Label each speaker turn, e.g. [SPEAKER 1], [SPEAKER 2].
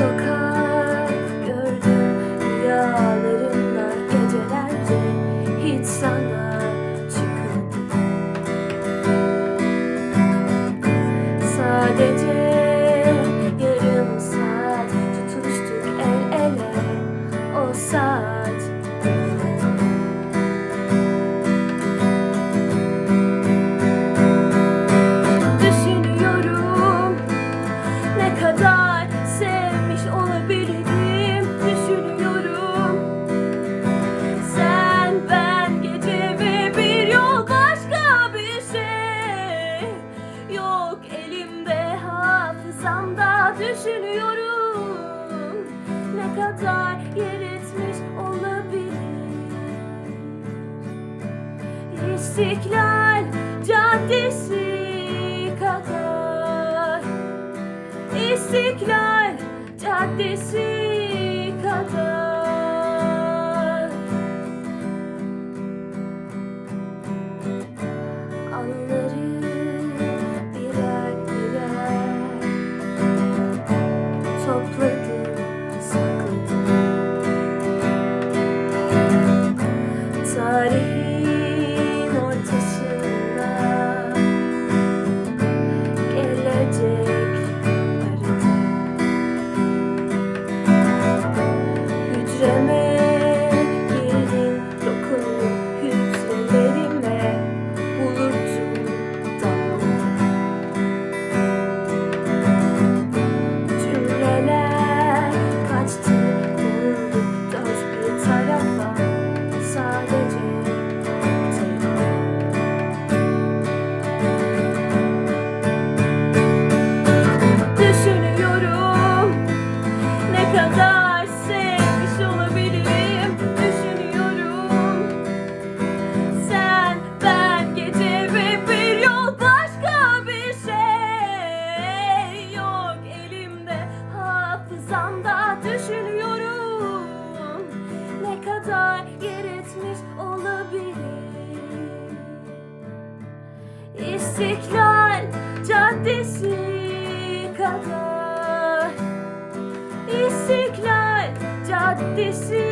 [SPEAKER 1] sokak gördüm Rüyalarımda gecelerde hiç sana çıkıp Sadece düşünüyorum. Ne kadar yer etmiş olabilir? İstiklal Caddesi kadar. İstiklal Caddesi Tarihin ortasında gelecek harita. Hücreme hata yer etmiş olabilir. İstiklal Caddesi kadar. İstiklal Caddesi